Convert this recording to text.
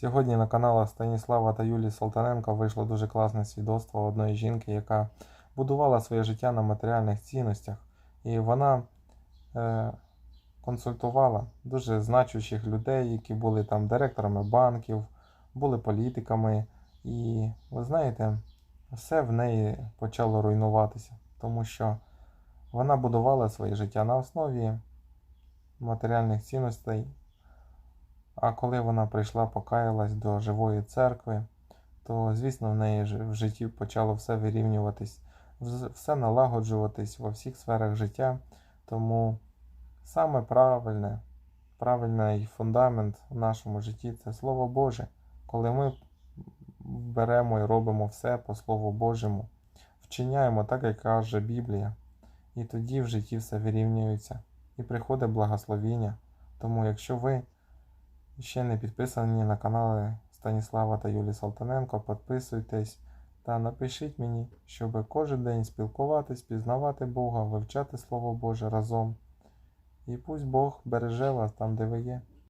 Сьогодні на каналах Станіслава та Юлії Солтаненко вийшло дуже класне свідоцтво одної жінки, яка будувала своє життя на матеріальних цінностях. І вона е, консультувала дуже значущих людей, які були там директорами банків, були політиками. І ви знаєте, все в неї почало руйнуватися, тому що вона будувала своє життя на основі матеріальних цінностей. А коли вона прийшла, покаялась до живої церкви, то, звісно, в неї в житті почало все вирівнюватись, все налагоджуватись во всіх сферах життя. Тому саме правильне, правильний фундамент в нашому житті це Слово Боже, коли ми беремо і робимо все по Слову Божому, вчиняємо так, як каже Біблія, і тоді в житті все вирівнюється і приходить благословіння. Тому, якщо ви ще не підписані на канали Станіслава та Юлії Салтаненко, підписуйтесь та напишіть мені, щоб кожен день спілкуватись, пізнавати Бога, вивчати Слово Боже разом. І пусть Бог береже вас там, де ви є.